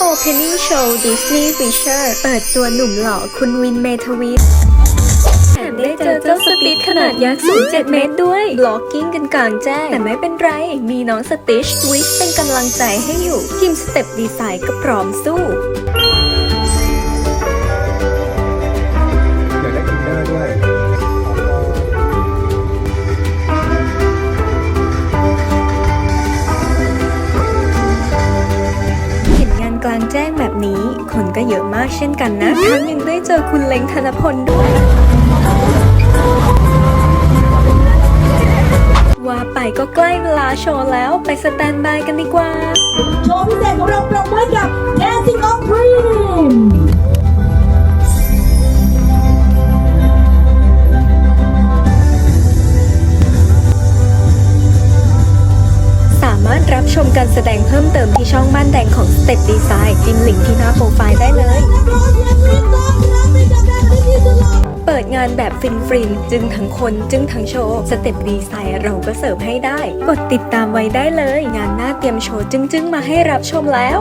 Opening Show Disney Feature เปิดตัวหนุ่มหล่อคุณวินเมทวีแถมได้เจอเจ้าสติชขนาดยักษ์สูง 7 เมตรด้วยบล็อกกิ้งกันกลางแจ้ง แต่ไม่เป็นไร มีน้องสติชวิชเป็นกำลังใจให้อยู่ ทีมสเต็ปดีไซน์ก็พร้อมสู้ กลางแจ้งแบบนี้ คนก็เยอะมากเช่นกันนะทั้งยังได้เจอคุณเล้งธนพลด้วยว่าไปก็ใกล้เวลาโชว์แล้วไปสแตนบายกันดีกว่า โชว์พิเศษของเรา ชมการแสดงเพิ่มเติมที่ช่องบ้านแดงของ Step Design จิ้มลิงก์ที่หน้าโปรไฟล์ได้เลย เปิดงานแบบฟินฟรินจึงทั้งคนจึงทั้งโชว์ สเต็ปดีไซน์เราก็เสิร์ฟให้ได้ กดติดตามไว้ได้เลย งานหน้าเตรียมโชว์จึงๆ มาให้รับชมแล้ว